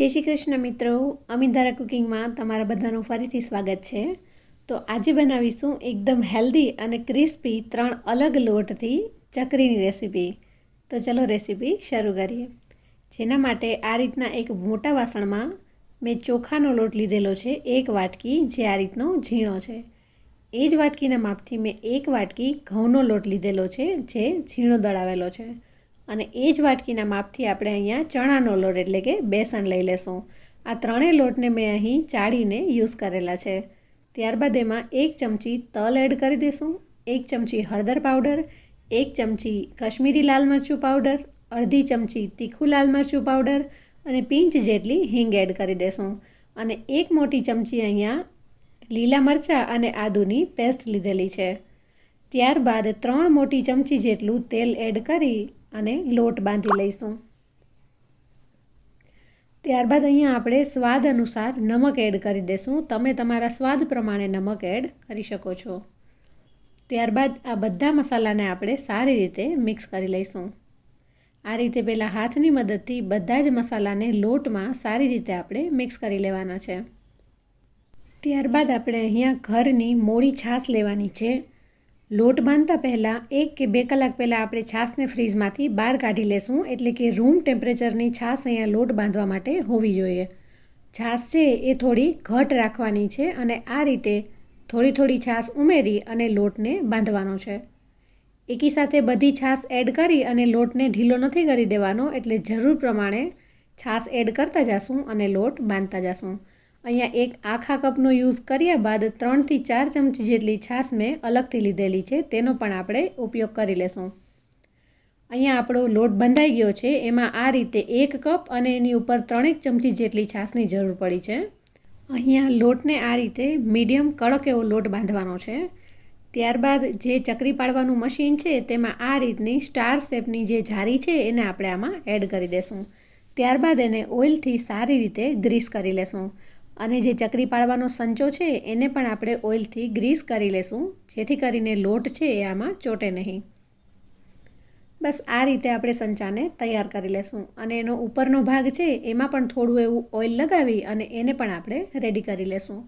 જય શ્રી કૃષ્ણ મિત્રો. અમિતારા કુકિંગમાં તમારા બધાનું ફરીથી સ્વાગત છે. તો આજે બનાવીશું એકદમ હેલ્ધી અને ક્રિસ્પી ત્રણ અલગ લોટથી ચકરીની રેસીપી. તો ચલો રેસીપી શરૂ કરીએ. જેના માટે આ રીતના એક મોટા વાસણમાં મેં ચોખાનો લોટ લીધેલો છે, એક વાટકી જે આ રીતનો ઝીણો છે. એ જ વાટકીના માપથી મેં એક વાટકી ઘઉંનો લોટ લીધેલો છે, જે ઝીણો દળાવેલો છે. અને એ જ વાટકીના માપથી આપણે અહીંયા ચણાનો લોટ એટલે કે બેસન લઈ લેશું. આ ત્રણેય લોટને મેં અહીં ચાળીને યુઝ કરેલા છે. ત્યારબાદ એમાં એક ચમચી તલ એડ કરી દઈશું, એક ચમચી હળદર પાવડર, એક ચમચી કશ્મીરી લાલ મરચું પાવડર, અડધી ચમચી તીખું લાલ મરચું પાવડર અને પિંચ જેટલી હિંગ એડ કરી દેશું અને એક મોટી ચમચી અહીંયા લીલા મરચાં અને આદુની પેસ્ટ લીધેલી છે. ત્યારબાદ ત્રણ મોટી ચમચી જેટલું તેલ એડ કરી અને લોટ બાંધી લઈશું. ત્યારબાદ અહીંયા આપણે સ્વાદ અનુસાર નમક એડ કરી દઈશું તમે તમારા સ્વાદ પ્રમાણે નમક એડ કરી શકો છો. ત્યારબાદ આ બધા મસાલાને આપણે સારી રીતે મિક્સ કરી લઈશું. આ રીતે પહેલાં હાથની મદદથી બધા જ મસાલાને લોટમાં સારી રીતે આપણે મિક્સ કરી લેવાના છે. ત્યારબાદ આપણે અહીંયા ઘરની મોડી છાશ લેવાની છે. લોટ બાંધતા પહેલાં એક કે બે કલાક પહેલાં આપણે છાશને ફ્રીજમાંથી બહાર કાઢી લેશું, એટલે કે રૂમ ટેમ્પરેચરની છાશ અહીંયા લોટ બાંધવા માટે હોવી જોઈએ. છાશ છે એ થોડી ઘટ રાખવાની છે અને આ રીતે થોડી થોડી છાશ ઉમેરી અને લોટને બાંધવાનો છે. એકી સાથે બધી છાશ એડ કરી અને લોટને ઢીલો નથી કરી દેવાનો, એટલે જરૂર પ્રમાણે છાશ એડ કરતા જશું અને લોટ બાંધતા જશું. અહીંયા એક આખા કપનો યુઝ કર્યા બાદ ત્રણથી ચાર ચમચી જેટલી છાશ મેં અલગથી લીધેલી છે, તેનો પણ આપણે ઉપયોગ કરી લેશું. અહીંયા આપણો લોટ બંધાઈ ગયો છે, એમાં આ રીતે એક કપ અને એની ઉપર ત્રણેક ચમચી જેટલી છાશની જરૂર પડી છે. અહીંયા લોટને આ રીતે મીડિયમ કડક એવો લોટ બાંધવાનો છે. ત્યારબાદ જે ચકરી પાડવાનું મશીન છે, તેમાં આ રીતની સ્ટાર શેપની જે જારી છે, એને આપણે આમાં એડ કરી દેશું. ત્યારબાદ એને ઓઇલથી સારી રીતે ગ્રીસ કરી લેશું. અને જે ચકરી પાડવાનો સંચો છે, એને પણ આપણે ઓઇલથી ગ્રીસ કરી લેશું, જેથી કરીને લોટ છે એ આમાં ચોટે નહીં. બસ આ રીતે આપણે સંચાને તૈયાર કરી લેશું અને એનો ઉપરનો ભાગ છે, એમાં પણ થોડું એવું ઓઇલ લગાવી અને એને પણ આપણે રેડી કરી લેશું.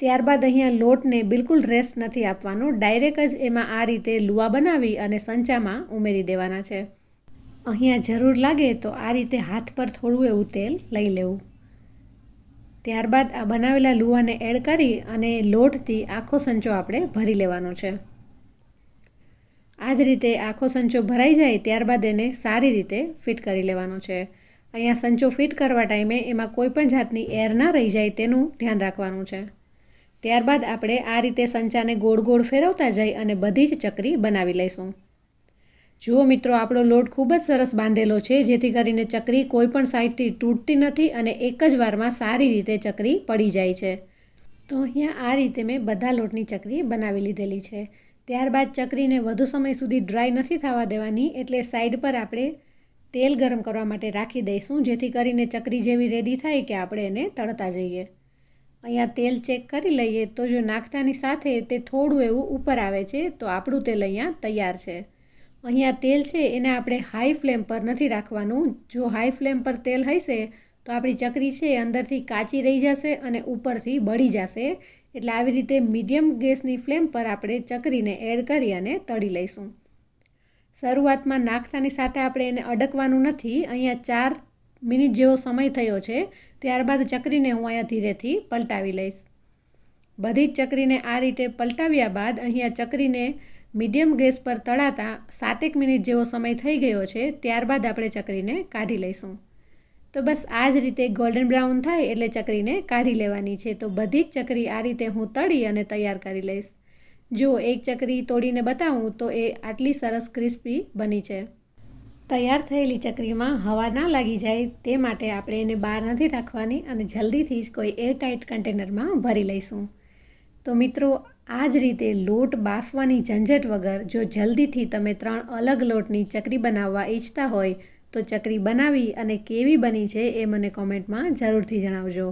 ત્યારબાદ અહીંયા લોટને બિલકુલ રેસ્ટ નથી આપવાનો, ડાયરેક્ટ જ એમાં આ રીતે લુવા બનાવી અને સંચામાં ઉમેરી દેવાના છે. અહીંયા જરૂર લાગે તો આ રીતે હાથ પર થોડું એવું તેલ લઈ લેવું. ત્યારબાદ આ બનાવેલા લુવાને એડ કરી અને લોટથી આખો સંચો આપણે ભરી લેવાનો છે. આ જ રીતે આખો સંચો ભરાઈ જાય ત્યારબાદ એને સારી રીતે ફિટ કરી લેવાનો છે. અહીંયા સંચો ફિટ કરવા ટાઈમે એમાં કોઈ પણ જાતની એર ના રહી જાય તેનું ધ્યાન રાખવાનું છે. ત્યારબાદ આપણે આ રીતે સંચાને ગોળ ગોળ ફેરવતા જઈ અને બધી જ ચકરી બનાવી લઈશું. જુઓ મિત્રો, આપણો લોટ ખૂબ જ સરસ બાંધેલો છે, જેથી કરીને ચકરી કોઈ પણ સાઈડથી તૂટતી નથી અને એક જ વારમાં સારી રીતે ચકરી પડી જાય છે. તો અહીંયા આ રીતે મેં બધા લોટની ચકરી બનાવી લીધેલી છે. ત્યારબાદ ચકરીને વધુ સમય સુધી ડ્રાય નથી થવા દેવાની, એટલે સાઈડ પર આપણે તેલ ગરમ કરવા માટે રાખી દઈશું, જેથી કરીને ચકરી જેવી રેડી થાય કે આપણે એને તળતા જઈએ. અહીંયા તેલ ચેક કરી લઈએ તો જો નાખતાની સાથે તે થોડું એવું ઉપર આવે છે, તો આપણું તેલ અહીંયા તૈયાર છે. અહીંયા તેલ છે, એને આપણે હાઈ ફ્લેમ પર નથી રાખવાનું. જો હાઈ ફ્લેમ પર તેલ હશે તો આપણી ચકરી છે અંદરથી કાચી રહી જશે અને ઉપરથી બળી જશે. એટલે આવી રીતે મીડિયમ ગેસની ફ્લેમ પર આપણે ચકરીને એડ કરી અને તળી લઈશું. શરૂઆતમાં નાખતાની સાથે આપણે એને અડકવાનું નથી. અહીંયા ચાર મિનિટ જેવો સમય થયો છે. ત્યારબાદ ચકરીને હું અહીંયા ધીરેથી પલટાવી લઈશ. બધી જ ચકરીને આ રીતે પલટાવ્યા બાદ અહીંયા ચકરીને મીડિયમ ગેસ પર તળાતા સાતેક મિનિટ જેવો સમય થઈ ગયો છે, ત્યારબાદ આપણે ચકરીને કાઢી લઈશું. તો બસ આ જ રીતે ગોલ્ડન બ્રાઉન થાય એટલે ચકરીને કાઢી લેવાની છે. તો બધી જ ચકરી આ રીતે હું તળી અને તૈયાર કરી લઈશ. જો એક ચકરી તોડીને બતાવું તો એ આટલી સરસ ક્રિસ્પી બની છે. તૈયાર થયેલી ચકરીમાં હવા ના લાગી જાય તે માટે આપણે એને બહાર નથી રાખવાની અને જલ્દીથી જ કોઈ એરટાઇટ કન્ટેનરમાં ભરી લઈશું. તો મિત્રો આ જ રીતે લોટ બાફવાની ઝંઝટ વગર જો જલ્દીથી તમે ત્રણ અલગ લોટની ચકરી બનાવવા ઈચ્છતા હોય, તો ચકરી બનાવી અને કેવી બની છે એ મને કોમેન્ટમાં જરૂરથી જણાવજો.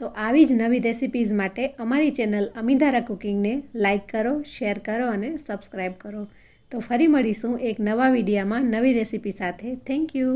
તો આવી જ નવી રેસિપીઝ માટે અમારી ચેનલ અમિધારા કુકિંગને લાઇક કરો, શેર કરો અને સબસ્ક્રાઈબ કરો. તો ફરી મળીશું એક નવા વિડીયામાં નવી રેસિપી સાથે. Thank you.